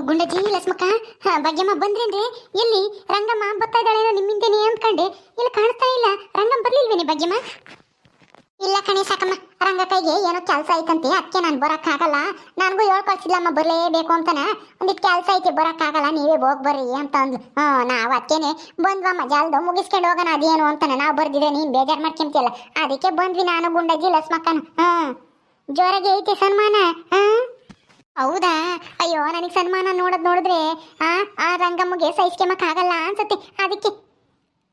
ಗುಂಡಜ್ಜಿ ಲಸ್ಮಕ್ಕ ಹಾ, ಭಾಗ್ಯಮ್ಮ ಬಂದ್ರೇನ್ರಿ ಎಲ್ಲಿ ರಂಗಮ್ಮ ಬರ್ತಾ ಇದ್ದಾಳೇನೋ ನಿಮ್ಮಿಂದೇನೆ ಅಂದ್ಕೊಂಡೆ. ಇಲ್ಲಿ ಕಾಣಿಸ್ತಾ ಇಲ್ಲ. ರಂಗಮ್ಮ ಬರ್ಲಿಲ್ವೇನೆ ಭಾಗ್ಯಮ್ಮ? ಇಲ್ಲ ಕಣೆ ಸಾಕಮ್ಮ. ರಂಗ ಕೈಗೆ ಏನೋ ಕೆಲಸ ಐತಂತೆ. ಅದಕ್ಕೆ ನಾನು ಬರೋಕ್ಕಾಗಲ್ಲ. ನನಗೂ ಹೇಳ್ ಕಳ್ಸಿಲ್ಲಮ್ಮ ಬರಲೇಬೇಕು ಅಂತಾನೆ. ಒಂದಿಟ್ಟು ಕೆಲಸ ಐತಿ ಬರೋಕ್ಕಾಗಲ್ಲ. ನೀವೇ ಹೋಗಿ ಬರ್ರಿ ಅಂತ ಅಂದ್ಲು ಹ್ಞೂ ನಾವು ಅದಕ್ಕೇನೆ ಬಂದ್ವಮ್ಮ ಜಲ್ದು ಮುಗಿಸ್ಕೊಂಡು ಹೋಗೋಣ. ಅದೇನು ಅಂತಾನೆ. ನಾವು ಬರ್ದಿದ್ರೆ ನೀನು ಬೇಜಾರು ಮಾಡ್ಕೊಂತಿಯಲ್ಲ. ಅದಕ್ಕೆ ಬಂದ್ವಿ ನಾನು ಗುಂಡಜ್ಜಿ ಲಸ್ಮಕ್ಕನ ಹ್ಞೂ ಜೋರಾಗಿ ಐತೆ ಸನ್ಮಾನ. ಹಾಂ. ಹೌದಾ? ಅಯ್ಯೋ, ನನಗೆ ಸನ್ಮಾನ ನೋಡೋದು ನೋಡಿದ್ರೆ, ಆ ಆ ರಂಗಮ್ಮಗೆ ಆಗಲ್ಲ ಅನ್ಸತ್ತೆ. ಅದಕ್ಕೆ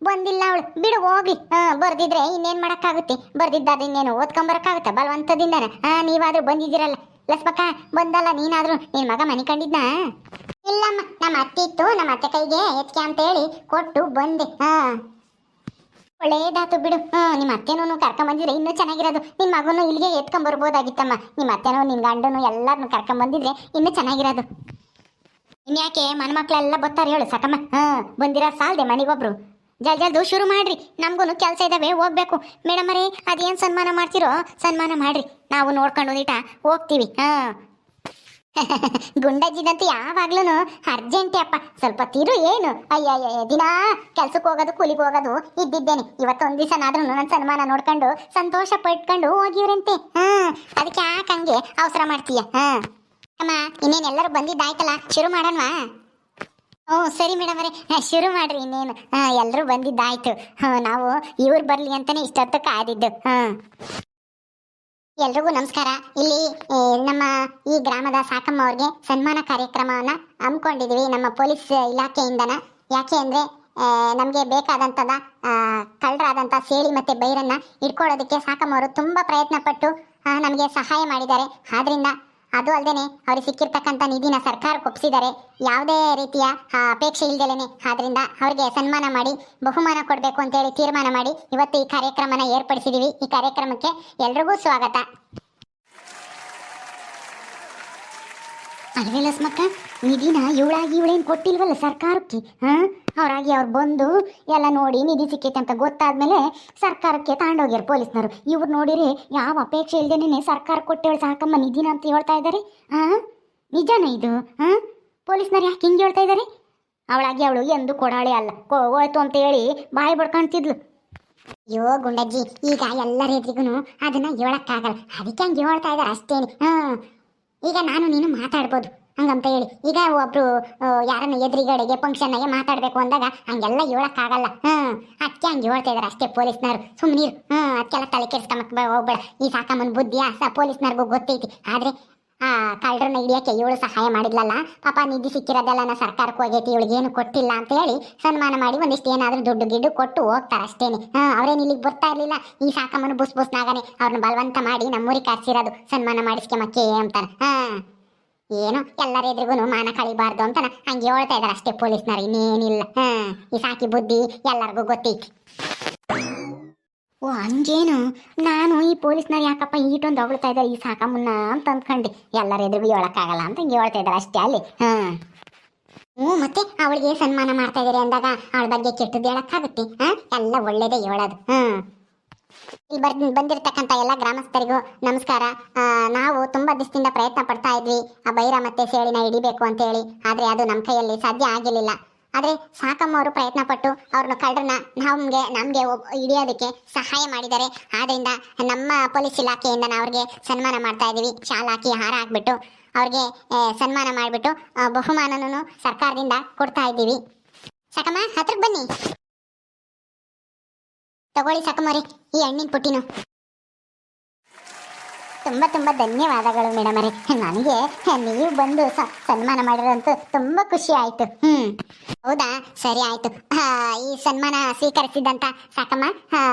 ಬಂದಿಲ್ಲ ಅವಳು. ಬಿಡು, ಹೋಗ್ಲಿ. ಹಾ ಬರ್ದಿದ್ರೆ ಇನ್ನೇನ್ ಮಾಡಕ್ಕಾಗುತ್ತೆ? ಬರ್ದಿದ್ದಾದ್ರೆ ಇನ್ನೇನು ಓದ್ಕೊಂಬರಕ್ಕಾಗುತ್ತೆ ಬಲವಂತದಿಂದನ? ಹಾ ನೀವಾದ್ರೂ ಬಂದಿದ್ದೀರಲ್ಲ. ಲಸ್ಮಕ್ಕ, ಬಂದಲ್ಲ ನೀನಾದ್ರೂ? ನಿನ್ ಮಗ ಮನೆ ಕಂಡಿದ್ನ? ಇಲ್ಲಮ್ಮ, ನಮ್ಮ ಅತ್ತೆ ಇತ್ತು. ನಮ್ಮ ಅತ್ತೆ ಕೈಗೆ ಎತ್ಕೆ ಅಂತ ಹೇಳಿ ಕೊಟ್ಟು ಬಂದೆ. ಹಾ ಒಳ್ಳೇದಾತು ಬಿಡು. ಹ್ಞೂ ನಿಮ್ಮ ಅತ್ತೆನೂ ಕರ್ಕೊಂಬಂದಿದ್ರೆ ಇನ್ನೂ ಚೆನ್ನಾಗಿರೋದು. ನಿಮ್ಮ ಮಗನು ಇಲ್ಲಿಗೆ ಎತ್ಕೊಂಬರ್ಬೋದಾಗಿತ್ತಮ್ಮ ನಿಮ್ಮ ಅತ್ತೆನೂ, ನಿನ್ ಗಂಡನು ಎಲ್ಲರನ್ನು ಕರ್ಕೊಂಬಂದಿದ್ರೆ ಇನ್ನೂ ಚೆನ್ನಾಗಿರೋದು. ಇನ್ಯಾಕೆ ಮನ್ಮಕ್ಳೆಲ್ಲ ಬರ್ತಾರೆ ಹೇಳು, ಸಾಕಮ್ಮ. ಹ್ಮ್ ಬಂದಿರೋ ಸಾಲ್ದೆ ಮನೆಗೊಬ್ರು. ಜಲ್ ಜಲ್ದು ಶುರು ಮಾಡ್ರಿ. ನಮಗೂ ಕೆಲಸ ಇದಾವೆ, ಹೋಗ್ಬೇಕು. ಮೇಡಮ್ ರೀ ಅದೇನ್ ಸನ್ಮಾನ ಮಾಡ್ತಿರೋ? ಸನ್ಮಾನ ಮಾಡ್ರಿ. ನಾವು ನೋಡ್ಕೊಂಡು ಹೋಗ್ತೀವಿ. ಹಾ ಗುಂಡಜ್ಜಿದಂತೂ ಯಾವಾಗ್ಲೂ ಅರ್ಜೆಂಟ್ ಅಪ್ಪ. ಸ್ವಲ್ಪ ತಿರು ಏನು? ಅಯ್ಯ ದಿನಾ ಕೆಲ್ಸಕ್ಕೆ ಹೋಗೋದು, ಕೂಲಿಗೆ ಹೋಗೋದು ಇದ್ದಿದ್ದೇನೆ. ಇವತ್ತೊಂದ್ ದಿವಸನಾದ್ರೂ ನನ್ನ ಸನ್ಮಾನ ನೋಡ್ಕೊಂಡು ಸಂತೋಷ ಪಟ್ಕೊಂಡು ಹೋಗಿವ್ರಂತೆ. ಹಾ, ಅದಕ್ಕೆ ಯಾಕೆ ಹಂಗೆ ಅವಸರ ಮಾಡ್ತೀಯ? ಹಾ. ಅಮ್ಮ, ಇನ್ನೇನು ಎಲ್ಲರೂ ಬಂದಿದ್ದಾಯ್ತಲ್ಲ? ಶುರು ಮಾಡೋಣವಾ? ಹ್ಞೂ, ಸರಿ ಮೇಡಮ್ ಅವರೇ. ಶುರು ಮಾಡ್ರಿ ಇನ್ನೇನು. ಹಾಂ, ಎಲ್ಲರೂ ಬಂದಿದ್ದಾಯ್ತು. ಹಾಂ, ನಾವು ಇವ್ರು ಬರಲಿ ಅಂತಾನೆ ಇಷ್ಟೊತ್ತು ಕಾದಿದ್ದು ಹಾಂ. ಎಲ್ರಿಗೂ ನಮಸ್ಕಾರ. ಇಲ್ಲಿ ನಮ್ಮ ಈ ಗ್ರಾಮದ ಸಾಕಮ್ಮ ಅವ್ರಿಗೆ ಸನ್ಮಾನ ಕಾರ್ಯಕ್ರಮವನ್ನ ಹಮ್ಮಿಕೊಂಡಿದೀವಿ ನಮ್ಮ ಪೊಲೀಸ್ ಇಲಾಖೆಯಿಂದನ. ಯಾಕೆ ಅಂದ್ರೆ ನಮಗೆ ಬೇಕಾದಂಥದ ಕಳ್ಳರಾದಂಥ ಸೇಳಿ ಮತ್ತೆ ಬೈರನ್ನ ಇಟ್ಕೊಳ್ಳೋದಕ್ಕೆ ಸಾಕಮ್ಮ ಅವರು ತುಂಬಾ ಪ್ರಯತ್ನ ಪಟ್ಟು ನಮಗೆ ಸಹಾಯ ಮಾಡಿದ್ದಾರೆ. ಆದ್ರಿಂದ ಅದು ಅಲ್ಲದೆ ಅವ್ರಿಗೆ ಸಿಕ್ಕಿರ್ತಕ್ಕಂಥ ನಿಧಿನ ಸರ್ಕಾರ ಒಪ್ಪಿಸಿದ್ದಾರೆ ಯಾವುದೇ ರೀತಿಯ ಅಪೇಕ್ಷೆ ಇಲ್ಲದೇನೆ ಆದ್ರಿಂದ ಅವ್ರಿಗೆ ಸನ್ಮಾನ ಮಾಡಿ, ಬಹುಮಾನ ಕೊಡಬೇಕು ಅಂತೇಳಿ ತೀರ್ಮಾನ ಮಾಡಿ ಇವತ್ತು ಈ ಕಾರ್ಯಕ್ರಮನ ಏರ್ಪಡಿಸಿದ್ದೀವಿ ಈ ಕಾರ್ಯಕ್ರಮಕ್ಕೆ ಎಲ್ರಿಗೂ ಸ್ವಾಗತ. ಅಲ್ವೇ ಲಸ್ಮಕ್ಕ? ನಿಧಿನ ಇವಳಾಗಿ ಇವಳೇನು ಕೊಟ್ಟಿಲ್ವಲ್ಲ ಸರ್ಕಾರಕ್ಕೆ, ಹಾ? ಅವರಾಗಿ ಅವ್ರು ಬಂದು ಎಲ್ಲ ನೋಡಿ ನಿಧಿ ಸಿಕ್ಕೈತೆ ಅಂತ ಗೊತ್ತಾದ್ಮೇಲೆ ಸರ್ಕಾರಕ್ಕೆ ತಗೊಂಡೋಗ್ಯಾರ ಪೊಲೀಸ್ನವರು. ಇವ್ರು ನೋಡಿರಿ ಯಾವ ಅಪೇಕ್ಷೆ ಇಲ್ಲದೇನೆ ಸರ್ಕಾರ ಕೊಟ್ಟೇಳು ಸಾಕಮ್ಮ ನಿಧಿನ ಅಂತ ಹೇಳ್ತಾ ಇದ್ದಾರೆ ಹಾಂ? ನಿಜಾನ ಇದು, ಹಾಂ? ಪೊಲೀಸ್ನವ್ರು ಯಾಕೆ ಹಿಂಗೆ ಹೇಳ್ತಾ ಇದ್ದಾರೆ ಅವಳಾಗಿ ಅವಳು ಎಂದು ಕೊಡಾಳೆ ಅಲ್ಲ ಹೋಯ್ತು ಅಂತ ಹೇಳಿ ಬಾಯಿ ಬಡ್ಕೊಂತಿದ್ಲು ಅಯ್ಯೋ ಗುಂಡಜ್ಜಿ, ಈಗ ಎಲ್ಲರ ಎದುರಿಗೂ ಅದನ್ನ ಹೇಳಕ್ಕಾಗಲ್ಲ. ಅದಕ್ಕೆ ಹಂಗೆ ಹೇಳ್ತಾ ಇದ್ದಾರೆ ಅಷ್ಟೇನೆ, ಹಾ? ಈಗ ನಾನು ನೀನು ಮಾತಾಡ್ಬೋದು. ಹಂಗಂತ ಹೇಳಿ. ಈಗ ಒಬ್ರು ಯಾರನ್ನ ಯಾರನ್ನ ಫಂಕ್ಷನ್ ಆಗಿ ಮಾತಾಡ್ಬೇಕು ಅಂದಾಗ ಹಂಗೆಲ್ಲ ಹೇಳಕ್ಕಾಗಲ್ಲ. ಹ್ಮ್ ಅದಕ್ಕೆ ಹಂಗೆ ಹೇಳ್ತಾ ಇದಾರೆ ಅಷ್ಟೇ ಪೊಲೀಸ್ನವ್ರು. ಸುಮ್ಮನೀರು ಹ್ಮ್ ಅದಕ್ಕೆಲ್ಲ ತಲೆ ಕೆಡ್ಸ್ಕೊಂಬಕ್ ಹೋಗ್ಬೇಡ. ಈ ಸಾಕಮ್ಮನ ಬುದ್ಧಿ, ಆ ಪೊಲೀಸ್ನವ್ರಿಗೂ ಗೊತ್ತೈತಿ. ಆದ್ರೆ ಆ, ಕಳ್ಳರನ್ನ ಹಿಡಿಯಕ್ಕೆ ಇವಳು ಸಹಾಯ ಮಾಡಿದ್ಲಲ್ಲ, ಪಾಪ ನಿಧಿ ಸಿಕ್ಕಿರೋದೆಲ್ಲ ಸರ್ಕಾರಕ್ಕೆ ಹೋಗೈತಿ, ಇವಳಿಗೆ ಏನು ಕೊಟ್ಟಿಲ್ಲ ಅಂತ ಹೇಳಿ ಸನ್ಮಾನ ಮಾಡಿ ಒಂದಿಷ್ಟು ಏನಾದರೂ ದುಡ್ಡು ಗಿಡ್ಡು ಕೊಟ್ಟು ಹೋಗ್ತಾರೆ ಅಷ್ಟೇನೆ. ಹಾಂ, ಅವರೇನು ಇಲ್ಲಿಗೆ ಬರ್ತಾ ಇರ್ಲಿಲ್ಲ? ಈ ಸಾಕಮ್ಮನ ಬುಸ್ ಬುಸ್ನಾಗನೆ ಅವ್ರನ್ನ ಬಲವಂತ ಮಾಡಿ ನಮ್ಮೂರಿಗೆ ಕರ್ಸಿರೋದು, ಸನ್ಮಾನ ಮಾಡಿಸ್ಕೊಂಬಕ್ಕೆ ಅಂತಾನೆ ಹಾಂ. ಏನು, ಎಲ್ಲರ ಎದುರಿಗೂ ಮಾನ ಕಳಿಬಾರ್ದು ಅಂತ ಹಂಗೆ ಹೇಳ್ತಾ ಇದ್ದಾರೆ ಅಷ್ಟೇ ಪೊಲೀಸ್ನವ್ರು, ಇನ್ನೇನಿಲ್ಲ. ಹಾಂ, ಈ ಸಾಕಿ ಬುದ್ಧಿ ಎಲ್ಲರಿಗೂ ಗೊತ್ತೈತಿ. ಓ, ಹಂಗೇನು? ನಾನು ಈ ಪೊಲೀಸ್ನವ್ರು ಯಾಕಪ್ಪ ಈಟೊಂದು ಹೊಗಳ್ತಾ ಇದ್ದಾರೆ ಈ ಸಾಕಮ್ಮನ್ನ ಅಂತ ಅಂದ್ಕೊಂಡೆ. ಎಲ್ಲರ ಬಿ ಹೇಳಕ್ಕಾಗಲ್ಲ ಅಂತ ಹಿಂಗೆ ಹೇಳ್ತಾ ಇದ್ದಾರೆ ಅಷ್ಟೇ ಅಲ್ಲಿ. ಹ್ಞೂ ಹ್ಞೂ, ಮತ್ತೆ ಅವಳಿಗೆ ಸನ್ಮಾನ ಮಾಡ್ತಾ ಇದ್ದೀರಿ ಅಂದಾಗ? ಅವಳ ಬಗ್ಗೆ ಕೆಟ್ಟದ್ದು ಹೇಳಕ್ಕಾಗುತ್ತೆ, ಹಾಂ? ಎಲ್ಲ ಒಳ್ಳೇದೇ ಹೇಳೋದು. ಹ್ಮ್ ಇಲ್ಲಿ ಬರ್, ಬಂದಿರತಕ್ಕಂಥ ಎಲ್ಲ ಗ್ರಾಮಸ್ಥರಿಗೂ ನಮಸ್ಕಾರ. ನಾವು ತುಂಬಾ ದಿವಸದಿಂದ ಪ್ರಯತ್ನ ಪಡ್ತಾ ಇದ್ವಿ. ಆ ಬೈರ ಮತ್ತೆ ಸೇಳಿನ ಹಿಡಿಬೇಕು ಅಂತ ಹೇಳಿ. ಆದ್ರೆ ಅದು ನಮ್ಮ ಕೈಯಲ್ಲಿ ಸಾಧ್ಯ ಆಗಿರ್ಲಿಲ್ಲ. ಆದ್ರೆ ಸಾಕಮ್ಮ ಅವರು ಪ್ರಯತ್ನ ಪಟ್ಟು ಅವ್ರನ್ನ ಕಳ್ಳರನ್ನ ನಮಗೆ ನಮಗೆ ಹಿಡಿಯೋದಕ್ಕೆ ಸಹಾಯ ಮಾಡಿದ್ದಾರೆ. ಆದ್ದರಿಂದ ನಮ್ಮ ಪೊಲೀಸ್ ಇಲಾಖೆಯಿಂದ ಅವ್ರಿಗೆ ಸನ್ಮಾನ ಮಾಡ್ತಾ ಇದೀವಿ. ಶಾಲ್ ಹಾಕಿ, ಹಾರ ಹಾಕ್ಬಿಟ್ಟು ಅವ್ರಿಗೆ ಸನ್ಮಾನ ಮಾಡಿಬಿಟ್ಟು ಬಹುಮಾನನೂ ಸರ್ಕಾರದಿಂದ ಕೊಡ್ತಾ ಇದ್ದೀವಿ. ಸಾಕಮ್ಮ ಹತ್ರಕ್ಕೆ ಬನ್ನಿ. ತಗೊಳ್ಳಿ ಸಾಕಮ್ಮರಿ ಈ ಹಣ್ಣಿನ ಪುಟ್ಟಿನು. ತುಂಬಾ ತುಂಬಾ ಧನ್ಯವಾದಗಳು ಮೇಡಮ್ ಅವರೇ. ನನಗೆ ನೀವು ಬಂದು ಸನ್ಮಾನ ಮಾಡಿರೋಂತೂ ತುಂಬಾ ಖುಷಿ ಆಯಿತು. ಹ್ಞೂ ಹೌದಾ? ಸರಿ ಆಯ್ತು. ಈ ಸನ್ಮಾನ ಸ್ವೀಕರಿಸಿದ್ದಂತ ಸಾಕಮ್ಮ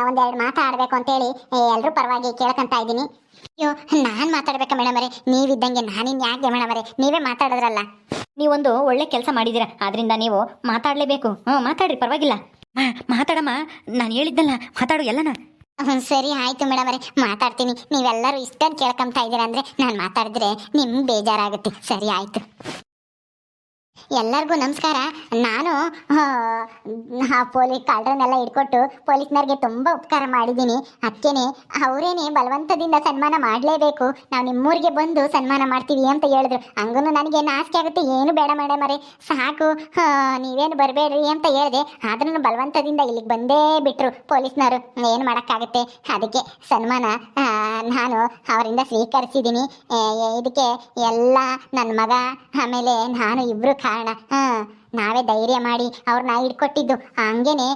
ಒಂದೆರಡು ಮಾತಾಡಬೇಕು ಅಂತೇಳಿ ಎಲ್ಲರೂ ಪರವಾಗಿ ಕೇಳ್ಕೊಂತ ಇದ್ದೀನಿ. ಅಯ್ಯೋ, ನಾನು ಮಾತಾಡ್ಬೇಕಾ ಮೇಡಮ್ ಅವರೇ? ನೀವಿದ್ದಂಗೆ ನಾನಿನ್ ಯಾಕೆ ಮೇಡಮ್ ಅವರೇ? ನೀವೇ ಮಾತಾಡಿದ್ರಲ್ಲ. ನೀವೊಂದು ಒಳ್ಳೆ ಕೆಲಸ ಮಾಡಿದ್ದೀರಾ ಆದ್ರಿಂದ ನೀವು ಮಾತಾಡಲೇಬೇಕು. ಹ್ಞೂ ಮಾತಾಡ್ರಿ, ಪರವಾಗಿಲ್ಲ. ಮಾತಾಡಮ್ಮ, ನಾನು ಹೇಳಿದ್ದಲ್ಲ, ಮಾತಾಡು ಎಲ್ಲನ. ಸರಿ ಆಯ್ತು ಮೇಡಮ್ ಅವರೇ, ಮಾತಾಡ್ತೀನಿ. ನೀವೆಲ್ಲರೂ ಇಷ್ಟ ಕೇಳ್ಕೊಂತ ಇದ್ದೀರಾ ಅಂದ್ರೆ ನಾನು ಮಾತಾಡಿದ್ರೆ ನಿಮ್ಗೆ ಬೇಜಾರಾಗುತ್ತೆ. ಸರಿ, ಆಯ್ತು. ಎಲ್ಲರಿಗೂ ನಮಸ್ಕಾರ. ನಾನು ಆ, ಪೊಲೀಸ್ ಕಾಲ್ಡ್ರನ್ನೆಲ್ಲ ಇಟ್ಕೊಟ್ಟು ಪೊಲೀಸ್ನವ್ರಿಗೆ ತುಂಬ ಉಪಕಾರ ಮಾಡಿದ್ದೀನಿ. ಅದಕ್ಕೇನೆ ಅವರೇನೆ ಬಲವಂತದಿಂದ ಸನ್ಮಾನ ಮಾಡಲೇಬೇಕು. ನಾವು ನಿಮ್ಮೂರಿಗೆ ಬಂದು ಸನ್ಮಾನ ಮಾಡ್ತೀವಿ ಅಂತ ಹೇಳಿದ್ರು. ಹಂಗೂ ನನಗೆ ನಾಚಿಕೆ ಆಗುತ್ತೆ. ಏನು ಬೇಡ ಮೇಡಮ್ ಅರೆ ಸಾಕು. ನೀವೇನು ಬರಬೇಡ್ರಿ ಅಂತ ಹೇಳಿದೆ. ಆದ್ರೂ ಬಲವಂತದಿಂದ ಇಲ್ಲಿಗೆ ಬಂದೇ ಬಿಟ್ರು ಪೊಲೀಸ್ನವರು. ಏನು ಮಾಡೋಕ್ಕಾಗುತ್ತೆ? ಅದಕ್ಕೆ ಸನ್ಮಾನ ನಾನು ಅವರಿಂದ ಸ್ವೀಕರಿಸಿದ್ದೀನಿ. ಇದಕ್ಕೆ ಎಲ್ಲ ನನ್ನ ಮಗ ಆಮೇಲೆ ನಾನು ಇಬ್ರು ಕಾರಣ ಹಾಂ ನಾವೇ ಧೈರ್ಯ ಮಾಡಿ ಅವ್ರನ್ನ ಇಟ್ಕೊಟ್ಟಿದ್ದು ಹಂಗೇನೆ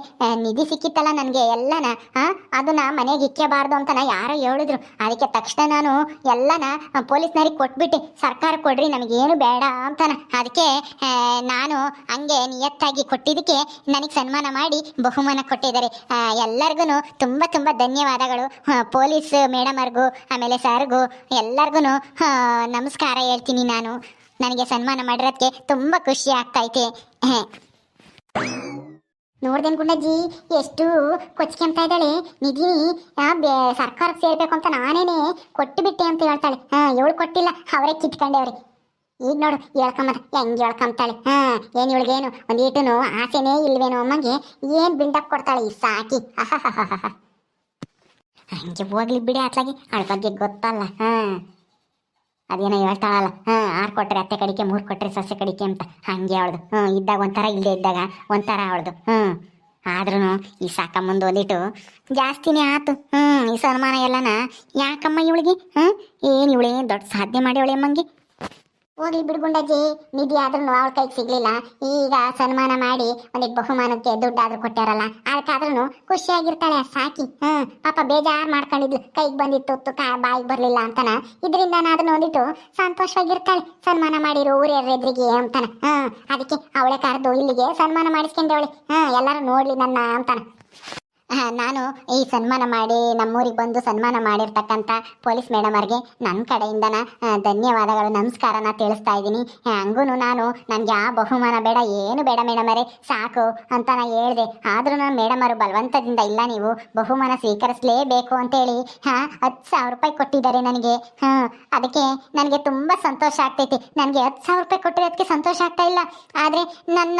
ನಿಧಿ ಸಿಕ್ಕಿತ್ತಲ್ಲ ನನಗೆ ಎಲ್ಲನ ಹಾಂ ಅದನ್ನ ಮನೆಗೆ ಇಕ್ಕಬಾರ್ದು ಅಂತನ ಯಾರೋ ಹೇಳಿದ್ರು. ಅದಕ್ಕೆ ತಕ್ಷಣ ನಾನು ಎಲ್ಲನ ಪೊಲೀಸ್ನವ್ರಿಗೆ ಕೊಟ್ಬಿಟ್ಟು. ಸರ್ಕಾರ ಕೊಡ್ರಿ, ನಮಗೇನು ಬೇಡ ಅಂತನ. ಅದಕ್ಕೆ ನಾನು ಹಂಗೆ ನಿಯತ್ತಾಗಿ ಕೊಟ್ಟಿದ್ದಕ್ಕೆ ನನಗೆ ಸನ್ಮಾನ ಮಾಡಿ ಬಹುಮಾನ ಕೊಟ್ಟಿದ್ದಾರೆ. ಎಲ್ಲರಿಗೂ ತುಂಬ ತುಂಬ ಧನ್ಯವಾದಗಳು. ಪೊಲೀಸ್ ಪೊಲೀಸ್ ಮೇಡಮರ್ಗೂ, ಆಮೇಲೆ ಸರ್ಗೂ ಎಲ್ಲರಿಗೂ ನಮಸ್ಕಾರ ಹೇಳ್ತೀನಿ ನಾನು. ನನಗೆ ಸನ್ಮಾನ ಮಾಡಿರೋದಕ್ಕೆ ತುಂಬ ಖುಷಿ ಆಗ್ತೈತೆ. ನೋಡ್ದೇನು ಗುಂಡಜ್ಜಿ, ಎಷ್ಟು ಕೊಚ್ಕೊಂತ ಇದ್ದಾಳೆ. ನಿಧಿ ಸರ್ಕಾರಕ್ಕೆ ಸೇರ್ಬೇಕು ಅಂತ ನಾನೇನೆ ಕೊಟ್ಟು ಬಿಟ್ಟೆ ಅಂತ ಹೇಳ್ತಾಳೆ. ಹಾ, ಇವಳು ಕೊಟ್ಟಿಲ್ಲ, ಅವರೇ ಕಿತ್ಕೊಂಡವ್ರೆ. ಈಗ ನೋಡು, ಹೇಳ್ಕೊಂಬದ, ಹೆಂಗೆ ಹೇಳ್ಕೊಂತಾಳೆ ಹಾ, ಏನು ಇವಳಿಗೇನು ಒಂದೀಟುನು ಆಸೆನೇ ಇಲ್ವೇನೋ ಅಮ್ಮಂಗೆ, ಏನು ಬಿಲ್ಡಪ್ ಕೊಡ್ತಾಳೆ ಈ ಸಾಕಿ. ಹಂಗೆ ಹೋಗ್ಲಿ ಬಿಡಿ, ಅತ್ಲಾಗಿ. ಅವಳ ಬಗ್ಗೆ ಗೊತ್ತಲ್ಲ. ಹಾ. ಅದೇನೋ ಹೇಳ್ತಾಳಲ್ಲ, ಹಾ, ಆರು ಕೊಟ್ಟರೆ ಅತ್ತೆ ಕಡಿಕೆ, ಮೂರು ಕೊಟ್ಟರೆ ಸಸ್ಯ ಕಡಿಕೆ ಅಂತ. ಹಂಗೆ ಅವಳ್ದು. ಹ್ಞೂ ಇದ್ದಾಗ ಒಂಥರ ಇಲ್ಲದೆ ಇದ್ದಾಗ ಒಂಥರ ಅವಳ್ದು. ಹ್ಞೂ ಆದ್ರೂ ಈ ಸಾಕಮ್ಮಂದು ಒಂದಿಟ್ಟು ಜಾಸ್ತಿನೇ ಆತು. ಹ್ಞೂ ಈ ಸನ್ಮಾನ ಎಲ್ಲನ. ಯಾಕಮ್ಮ ಇವಳಿಗೆ? ಹ್ಞೂ ಏನು ಇವಳೇನು ದೊಡ್ಡ ಸಾಧನೆ ಮಾಡಿ ಅವಳೆ ಅಮ್ಮಂಗೆ? ಹೋಗ್ಲಿ ಬಿಡ್ಗುಂಡಜ್ಜಿ ನಿಧಿ ಆದ್ರೂ ಅವಳ ಕೈಗೆ ಸಿಗ್ಲಿಲ್ಲ. ಈಗ ಸನ್ಮಾನ ಮಾಡಿ ಒಂದಿಟ್ಟು ಬಹುಮಾನಕ್ಕೆ ದುಡ್ಡಾದ್ರೂ ಕೊಟ್ಟಾರಲ್ಲ ಅದಕ್ಕಾದ್ರೂ ಖುಷಿಯಾಗಿರ್ತಾಳೆ. ಸಾಕಿ, ಹ್ಮ್, ಪಾಪ ಬೇಜಾರು ಮಾಡ್ಕೊಂಡಿದ್ಲು. ಕೈಗೆ ಬಂದಿತ್ತು, ತುತ್ತು ಕಾ ಬಾಯಿಗೆ ಬರ್ಲಿಲ್ಲ ಅಂತನ. ಇದರಿಂದ ಅದನ್ನ ಒಂದಿಟ್ಟು ಸಂತೋಷವಾಗಿರ್ತಾಳೆ. ಸನ್ಮಾನ ಮಾಡಿರೋ ಊರ್ಯಾರ ಎದುರಿಗೆ ಅಂತಾನ. ಹ್ಮ್, ಅದಕ್ಕೆ ಅವಳೆ ಕರೆದು ಇಲ್ಲಿಗೆ ಸನ್ಮಾನ ಮಾಡಿಸ್ಕೊಂಡವಳೆ. ಹ್ಮ್ ಎಲ್ಲರೂ ನೋಡ್ಲಿ ನನ್ನ ಅಂತಾನ. ನಾನು ಈ ಸನ್ಮಾನ ಮಾಡಿ ನಮ್ಮೂರಿಗೆ ಬಂದು ಸನ್ಮಾನ ಮಾಡಿರ್ತಕ್ಕಂಥ ಪೊಲೀಸ್ ಮೇಡಮ್ ಅವ್ರಿಗೆ ನನ್ನ ಕಡೆಯಿಂದನ ಧನ್ಯವಾದಗಳು, ನಮಸ್ಕಾರನ ತಿಳಿಸ್ತಾ ಇದ್ದೀನಿ. ಹಂಗೂ ನಾನು ನನಗೆ ಆ ಬಹುಮಾನ ಬೇಡ, ಏನು ಬೇಡ ಮೇಡಮ್ ಅವರೇ, ಸಾಕು ಅಂತ ನಾ ಹೇಳಿದೆ. ಆದರೂ ನಾನು ಮೇಡಮ್ ಅವರು ಬಲವಂತದಿಂದ ಇಲ್ಲ, ನೀವು ಬಹುಮಾನ ಸ್ವೀಕರಿಸಲೇಬೇಕು ಅಂತೇಳಿ, ಹಾಂ, ಹತ್ತು ಸಾವಿರ ರೂಪಾಯಿ ಕೊಟ್ಟಿದ್ದಾರೆ ನನಗೆ. ಹಾಂ, ಅದಕ್ಕೆ ನನಗೆ ತುಂಬ ಸಂತೋಷ ಆಗ್ತೈತಿ. ನನಗೆ ಹತ್ತು ಸಾವಿರ ರೂಪಾಯಿ ಕೊಟ್ಟಿರೋದಕ್ಕೆ ಸಂತೋಷ ಆಗ್ತಾ ಇಲ್ಲ. ಆದರೆ ನನ್ನ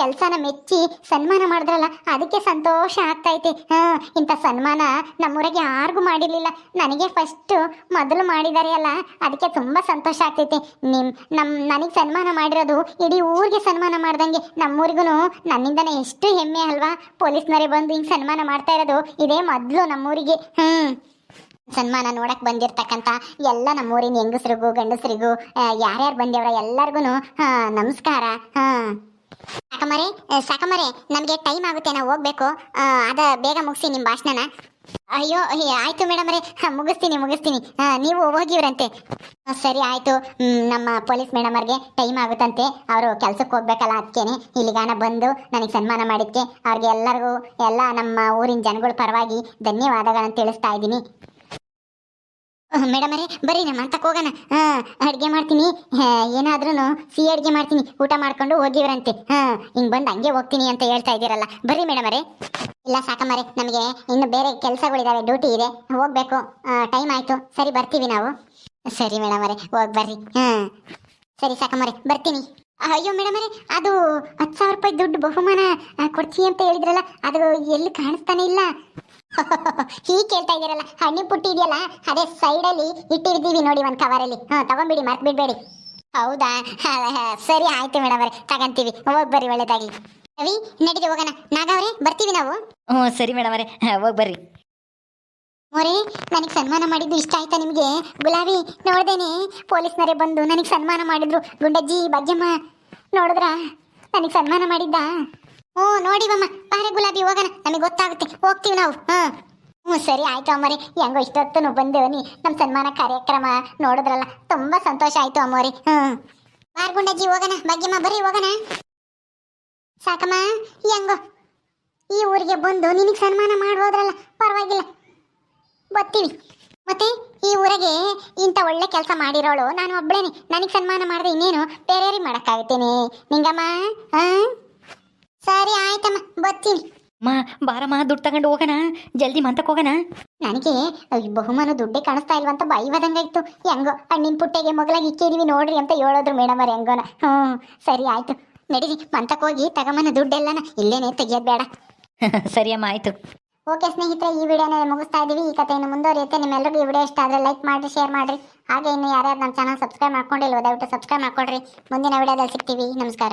ಕೆಲಸನ ಮೆಚ್ಚಿ ಸನ್ಮಾನ ಮಾಡಿದ್ರಲ್ಲ, ಅದಕ್ಕೆ ಸಂತೋಷ ಆಗ್ತೈತಿ. ಹಾಂ, ಇಂಥ ಸನ್ಮಾನ ನಮ್ಮೂರಿಗೆ ಯಾರಿಗೂ ಮಾಡಿರಲಿಲ್ಲ. ನನಗೆ ಫಸ್ಟು ಮೊದಲು ಮಾಡಿದ್ದಾರೆ ಅಲ್ಲ, ಅದಕ್ಕೆ ತುಂಬ ಸಂತೋಷ ಆಗ್ತೈತಿ. ನಿಮ್ ನಮ್ಮ ನನಗೆ ಸನ್ಮಾನ ಮಾಡಿರೋದು ಇಡೀ ಊರಿಗೆ ಸನ್ಮಾನ ಮಾಡ್ದಂಗೆ ನಮ್ಮೂರಿಗೂ ನನ್ನಿಂದನೇ ಎಷ್ಟು ಹೆಮ್ಮೆ ಅಲ್ವಾ? ಪೊಲೀಸ್ನವರೇ ಬಂದು ಹಿಂಗೆ ಸನ್ಮಾನ ಮಾಡ್ತಾ ಇರೋದು ಇದೇ ಮೊದಲು ನಮ್ಮೂರಿಗೆ. ಹ್ಞೂ ಸನ್ಮಾನ ನೋಡಕ್ಕೆ ಬಂದಿರ್ತಕ್ಕಂಥ ಎಲ್ಲ ನಮ್ಮೂರಿನ ಹೆಂಗಸರಿಗೂ, ಗಂಡಸರಿಗೂ ಯಾರ್ಯಾರು ಬಂದಿವ್ರ ಎಲ್ಲರಿಗೂ ನಮಸ್ಕಾರ. ಹಾ. ಸಾಕಮರೆ ಸಾಕಮ್ಮರೆ, ನಮಗೆ ಟೈಮ್ ಆಗುತ್ತೆ, ನಾವು ಹೋಗ್ಬೇಕು. ಅದ ಬೇಗ ಮುಗಿಸಿ ನಿಮ್ಮ ಭಾಷಣನ. ಅಯ್ಯೋ ಆಯ್ತು ಮೇಡಮ್ ರೇ ಮುಗಿಸ್ತೀನಿ ಮುಗಿಸ್ತೀನಿ. ನೀವು ಹೋಗಿವ್ರಂತೆ. ಸರಿ ಆಯ್ತು. ನಮ್ಮ ಪೊಲೀಸ್ ಮೇಡಮ್ ಅವ್ರಿಗೆ ಟೈಮ್ ಆಗುತ್ತಂತೆ. ಅವರು ಕೆಲ್ಸಕ್ಕೆ ಹೋಗ್ಬೇಕಲ್ಲ ಅದಕ್ಕೇನೆ ಇಲ್ಲಿಗಾನ ಬಂದು ನನಗೆ ಸನ್ಮಾನ ಮಾಡಿದ್ಕೆ. ಅವ್ರಿಗೆ ಎಲ್ಲರಿಗೂ, ಎಲ್ಲ ನಮ್ಮ ಊರಿನ ಜನಗಳ ಪರವಾಗಿ ಧನ್ಯವಾದಗಳನ್ನು ತಿಳಿಸ್ತಾ ಇದ್ದೀನಿ. ಮೇಡಮ್ ಅರೇ ಬರ್ರಿ, ನಮ್ಮ ಅಂತಕ್ಕೆ ಹೋಗೋಣ. ಹಾಂ, ಅಡುಗೆ ಮಾಡ್ತೀನಿ. ಏನಾದ್ರೂ ಸಿಹಿ ಅಡುಗೆ ಮಾಡ್ತೀನಿ. ಊಟ ಮಾಡ್ಕೊಂಡು ಹೋಗಿವ್ರಂತೆ. ಹಾಂ, ಹಿಂಗೆ ಬಂದು ಹಂಗೆ ಹೋಗ್ತೀನಿ ಅಂತ ಹೇಳ್ತಾ ಇದ್ದೀರಲ್ಲ. ಬರ್ರಿ ಮೇಡಮ್ ಅರೇ ಇಲ್ಲ ಸಾಕಮ್ಮರೆ ನಮಗೆ ಇನ್ನು ಬೇರೆ ಕೆಲಸಗಳಿದ್ದಾವೆ ಡ್ಯೂಟಿ ಇದೆ. ಹೋಗಬೇಕು. ಟೈಮ್ ಆಯಿತು. ಸರಿ, ಬರ್ತೀವಿ ನಾವು. ಸರಿ ಮೇಡಮ್ ಅರೇ ಹೋಗಿ ಬರ್ರಿ. ಹಾಂ. ಸರಿ ಸಾಕಮ್ಮರೆ ಬರ್ತೀನಿ. ಅಯ್ಯೋ ಮೇಡಮ್ ಅವರೇ, ಅದು ಹತ್ತು ಸಾವಿರ ರೂಪಾಯಿ ದುಡ್ಡು ಬಹುಮಾನ ಕೊಡ್ತೀವಿ ಅಂತ ಹೇಳಿದ್ರಲ್ಲ, ಅದು ಎಲ್ಲಿ ಕಾಣಿಸ್ತಾನೆ ಇಲ್ಲ. ಹೀಗೆ ಕೇಳ್ತಾ ಇದೀರಲ್ಲ ಹಣ್ಣಿ ಪುಟ್ಟಿ ಇದೆಯಲ್ಲ ಅದೇ ಸೈಡಲ್ಲಿ ಇಟ್ಟಿರ್ತೀವಿ ನೋಡಿ ಒಂದು ಕವರಲ್ಲಿ ಹಾಂ ತಗೊಂಬಿಡಿ ಮರ್ತ್ ಬಿಡಬೇಡಿ. ಹೌದಾ? ಸರಿ ಆಯ್ತು ಮೇಡಮ್ ಅವರೇ ತಗಂತೀವಿ. ಹೋಗಿ ಬರ್ರಿ ಒಳ್ಳೇದಾಗ್ಲಿ. ರವಿ ನಡಿಗೆ ಹೋಗೋಣ. ನಾಗವ್ರೆ ಬರ್ತೀವಿ ನಾವು? ಹ್ಞೂ ಸರಿ ಮೇಡಮ್ ಅವರೇ ಹೋಗಿ ಬರ್ರಿ. ಮೋರೆ ನನಗೆ ಸನ್ಮಾನ ಮಾಡಿದ್ದು ಇಷ್ಟ ಆಯ್ತಾ ನಿಮಗೆ? ಗುಲಾಬಿ ನೋಡ್ದೇನೆ. ಪೊಲೀಸ್ನರೇ ಬಂದು ನನಗೆ ಸನ್ಮಾನ ಮಾಡಿದ್ರು. ಗುಂಡಜ್ಜಿ ಭಾಗ್ಯಮ್ಮ ನೋಡಿದ್ರ? ನನಗೆ ಸನ್ಮಾನ ಮಾಡಿದ್ದ? ಹ್ಞೂ ನೋಡಿವಮ್ಮ ಬಾರೆ ಗುಲಾಬಿ, ಹೋಗೋಣ. ನಮಗೆ ಗೊತ್ತಾಗುತ್ತೆ. ಹೋಗ್ತೀವಿ ನಾವು. ಹ್ಞೂ. ಹ್ಞೂ, ಸರಿ ಆಯ್ತು ಅಮ್ಮರಿ. ಹೆಂಗೋ ಇಷ್ಟೊತ್ತು ಬಂದೇವು ನೀ. ನಮ್ಮ ಸನ್ಮಾನ ಕಾರ್ಯಕ್ರಮ ನೋಡಿದ್ರಲ್ಲ, ತುಂಬ ಸಂತೋಷ ಆಯ್ತು ಅಮ್ಮರಿ. ಹ್ಞೂ. ಬಾರ್ಗುಂಡಜ್ಜಿ ಹೋಗೋಣ. ಬಗ್ಗೆಮ್ಮ ಬರೀ ಹೋಗೋಣ. ಸಾಕಮ್ಮ, ಹೆಂಗೋ? ಈ ಊರಿಗೆ ಬಂದು ನಿನಗೆ ಸನ್ಮಾನ ಮಾಡೋದ್ರಲ್ಲ ಪರವಾಗಿಲ್ಲ. ಬರ್ತೀವಿ. ಮತ್ತೆ ಈ ಊರಿಗೆ ಇಂಥ ಒಳ್ಳೆ ಕೆಲಸ ಮಾಡಿರೋಳು ನಾನು ಒಬ್ಬಳೇನೆ ನನಗೆ ಸನ್ಮಾನ ಮಾಡಿದೆ ಇನ್ನೇನು? ಬೇರೆಯವ್ರಿಗೆ ಮಾಡೋಕ್ಕಾಗುತ್ತೇನೆ. ನಿಂಗಮ್ಮ ಹಾ ಸರಿ ಆಯ್ತಮ್ಮ ಬರ್ತೀನಿ. ಮಾ ಬಾರಮ್ಮ ದುಡ್ಡು ತಗೊಂಡು ಹೋಗೋಣ. ಜಲ್ದಿ ಮಂತಕ್ಕೆ ಹೋಗೋಣ. ನನಗೆ ಬಹುಮಾನ ದುಡ್ಡೇ ಕಾಣಿಸ್ತಾ ಇಲ್ವಂತ ಬೈವದಂಗಾಯ್ತು ಹೆಂಗೋ ಹಣ್ಣಿನ ಪುಟ್ಟೆಗೆ ಮಗಳಾಗಿ ಇಕ್ಕಿದೀವಿ ನೋಡ್ರಿ ಅಂತ ಹೇಳೋದ್ರು ಮೇಡಮ್ ಅವ್ರು ಹೆಂಗೋನ. ಹ್ಞೂ ಸರಿ ಆಯ್ತು. ನಡೀರಿ ಮಂತಕ್ಕೆ ಹೋಗಿ ತಗೊಂಬನ ದುಡ್ಡೆಲ್ಲನ ಇಲ್ಲೇನೆ ತೆಗಿಯೋದು ಬೇಡ. ಸರಿ ಅಮ್ಮ ಆಯಿತು. ಓಕೆ ಸ್ನೇಹಿತರೆ ಈ ವಿಡಿಯೋನ ಮುಗಿಸ್ತಾ ಇದ್ದೀವಿ. ಈ ಕಥೆಯನ್ನು ಮುಂದುವರಿಯುತ್ತೆ. ನಿಮ್ಮೆಲ್ಲರಿಗೂ ಈ ವಿಡಿಯೋ ಇಷ್ಟ ಆದರೆ ಲೈಕ್ ಮಾಡಿ ಶೇರ್ ಮಾಡಿರಿ. ಹಾಗೆ ಇನ್ನು ಯಾರ್ಯಾರು ನಮ್ಮ ಚಾನಲ್ ಸಬ್ಸ್ಕ್ರೈಬ್ ಮಾಡ್ಕೊಂಡಿಲ್ವೋ ದಯವಿಟ್ಟು ಸಬ್ಸ್ಕ್ರೈಬ್ ಮಾಡ್ಕೊಡ್ರಿ. ಮುಂದಿನ ವಿಡಿಯೋದಲ್ಲಿ ಸಿಗ್ತೀವಿ. ನಮಸ್ಕಾರ.